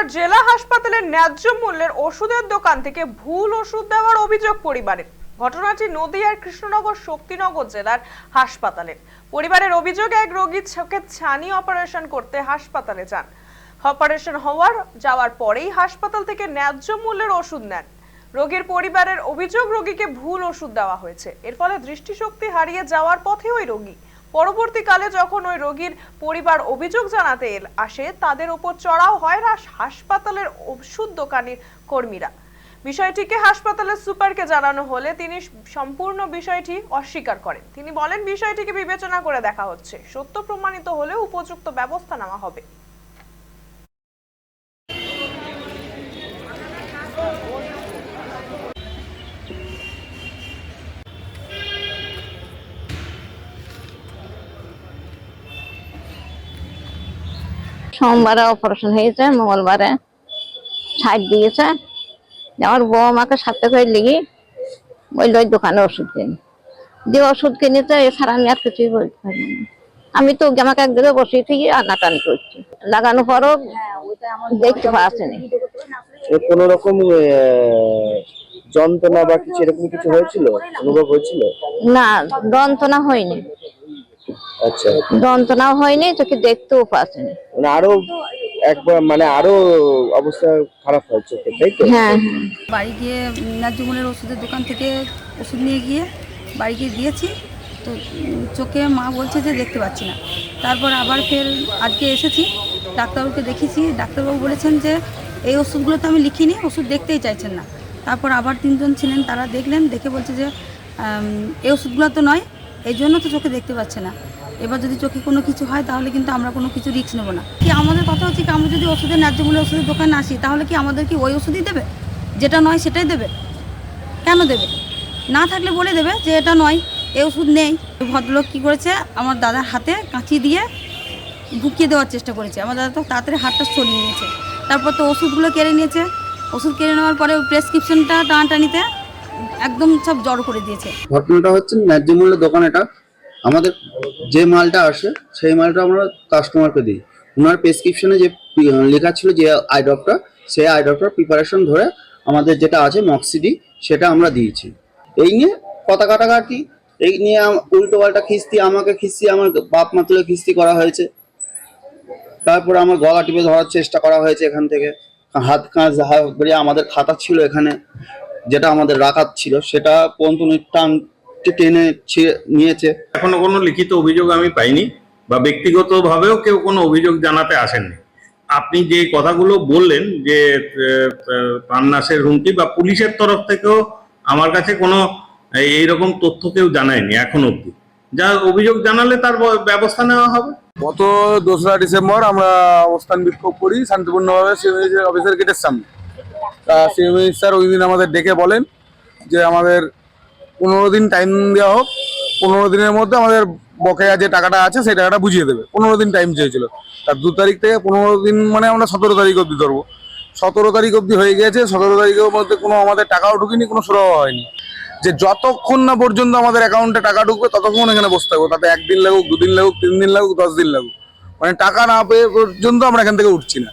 সোমবার জেলা হাসপাতালের ন্যায্য মূল্যের ওষুধের দোকান থেকে ভুল ওষুধ দেওয়ার অভিযোগ পরিবারের। ঘটনাটি নদিয়ার কৃষ্ণনগর শক্তিনগর জেলার হাসপাতালের। পরিবারের অভিযোগ এক রোগীর চোখে ছানি অপারেশন করতে হাসপাতালে যান। অপারেশন হওয়ার, যাওয়ার পরেই হাসপাতাল থেকে ন্যায্য মূল্যের ওষুধ নেন। রোগীর পরিবারের অভিযোগ, রোগীকে ভুল ওষুধ দেওয়া হয়েছে। এর ফলে দৃষ্টিশক্তি হারিয়ে যাওয়ার পথে ওই রোগী পরবর্তীকালে যখন ওই রোগীর পরিবার অভিযোগ জানাতে আসে, তাদের উপর চড়াও হয় হাসপাতালের ওষুধ দোকানের কর্মীরা। বিষয়টিকে হাসপাতালের সুপারকে জানানো হলে তিনি সম্পূর্ণ বিষয়টি অস্বীকার করেন। তিনি বলেন, বিষয়টিকে বিবেচনা করে দেখা হচ্ছে। সত্য প্রমাণিত হলে উপযুক্ত ব্যবস্থা নেওয়া হবে। সোমবারে অপারেশন হয়েছে মঙ্গলবারে ছাড় দিয়েছে। আমার বউ আমাকে সাথে করে লিগি বলল ওই দোকানে ওষুধ কিনি দিয়ে ওষুধ কিনেছে এছাড়া আমি আর কিছুই বলতে পারি না। আমি তো আমাকে একদিকে বসিয়ে থেকে আনাটানি করছি। লাগানো পরও দেখতে পাচ্ছি কোন রকম যন্ত্রণা বা কিছু এরকম কিছু হয়েছিল? অনুভব হয়েছিল? না যন্ত্রণা হয়নি। আচ্ছা। যন্ত্রণাও হয়নি তোকে দেখতেও পাচ্ছিনি। মানে আরও একবার মানে আরও অবস্থা খারাপ হয়েছে তাই তো? হ্যাঁ হ্যাঁ। বাড়ি গিয়ে ন্যায্য মূল্যের ওষুধের দোকান থেকে ওষুধ নিয়ে গিয়ে বাড়ি গিয়ে দিয়েছি তো চোখে মা বলছে যে দেখতে পাচ্ছি না। তারপর আবার ফের আজকে এসেছি ডাক্তারবাবুকে দেখেছি ডাক্তারবাবু বলেছেন যে এই ওষুধগুলো তো আমি লিখিনি ওষুধ দেখতেই চাইছেন না। তারপর আবার তিনজন ছিলেন তারা দেখলেন দেখে বলছে যে এই ওষুধগুলো তো নয় এই জন্য তো চোখে দেখতে পাচ্ছে না। এবার যদি চোখে কোনো কিছু হয়, তাহলে কিন্তু আমরা কোনো কিছু রিস্ক নেব না। কি আমাদের কথা হচ্ছে কি, আমরা যদি ওষুধের ন্যায্য মূল্যের ওষুধের দোকানে আসি, তাহলে কি আমাদের কি ওই ওষুধই দেবে? যেটা নয় সেটাই দেবে। কেন দেবে? না থাকলে বলে দেবে যে এটা নয়, এই ওষুধ নেই। ভদ্রলোক কী করেছে, আমার দাদার হাতে কাঁচি দিয়ে ঢুকিয়ে দেওয়ার চেষ্টা করেছে। আমার দাদা তো তাড়াতাড়ি হাতটা সরিয়ে নিয়েছে। তারপর তো ওষুধগুলো কেড়ে নিয়েছে। ওষুধ কেড়ে নেওয়ার পরে প্রেসক্রিপশনটা টানাটানিতে একদম সব জড়ো করে দিয়েছে। ঘটনাটা হচ্ছে ন্যায্য মূল্য দোকান এটা আমাদের যে মালটা আসে, সেই মালটা আমরা কাস্টমারকে দিই। ওনার প্রেসক্রিপশনে যে লেখা ছিল যে আই ড্রপটা সেই আই ড্রপটার প্রিপারেশন ধরে আমাদের যেটা আছে মক্সিডি সেটা আমরা দিয়েছি। এই নিয়ে কথা কাটাকাটি, এই নিয়ে উল্টো পাল্টা খিস্তি, আমাকে খিস্তি, আমার বাপ মা তুলে খিস্তি করা হয়েছে। তারপরে আমার গলা টিপে ধরার চেষ্টা করা হয়েছে এখান থেকে। হাত কাঁচ আমাদের খাতা ছিল এখানে, যেটা আমাদের রাখাত ছিল, সেটা পর্যন্ত টান টেনে নিয়েছে। এখনও কোনো লিখিত অভিযোগ আমি পাইনি বা ব্যক্তিগতভাবেও কেউ কোনো অভিযোগ জানাতে আসেননি। আপনি যে কথাগুলো বললেন যে প্রাণনাশের হুমকি বা পুলিশের তরফ থেকেও আমার কাছে কোনো এইরকম তথ্য কেউ জানায়নি এখন অবধি। যা অভিযোগ জানালে তার ব্যবস্থা নেওয়া হবে। গত দোসরা ডিসেম্বর আমরা অবস্থান বিক্ষোভ করি শান্তিপূর্ণভাবে সিএমএইচ অফিসের গেটের সামনে। তা সিএমএইচ স্যার ওই দিন আমাদের ডেকে বলেন যে আমাদের পনেরো দিন টাইম দেওয়া হোক, পনেরো দিনের মধ্যে আমাদের বকেয়া যে টাকাটা আছে, সেই টাকাটা বুঝিয়ে দেবে। পনেরো দিন টাইম চেয়েছিল। তার দু তারিখ থেকে পনেরো দিন মানে আমরা সতেরো তারিখ অবধি ধরবো। সতেরো তারিখ অবধি হয়ে গেছে সতেরো তারিখের মধ্যে কোনো আমাদের টাকাও ঢুকিনি, কোনো সুরাও হয়নি। যে যতক্ষণ না পর্যন্ত আমাদের অ্যাকাউন্টে টাকা ঢুকবে, ততক্ষণ এখানে বসে থাকব তাতে একদিন লাগুক, দুদিন লাগুক, তিন দিন লাগুক, দশ দিন লাগুক। মানে টাকা না পেয়ে পর্যন্ত আমরা এখান থেকে উঠছি না।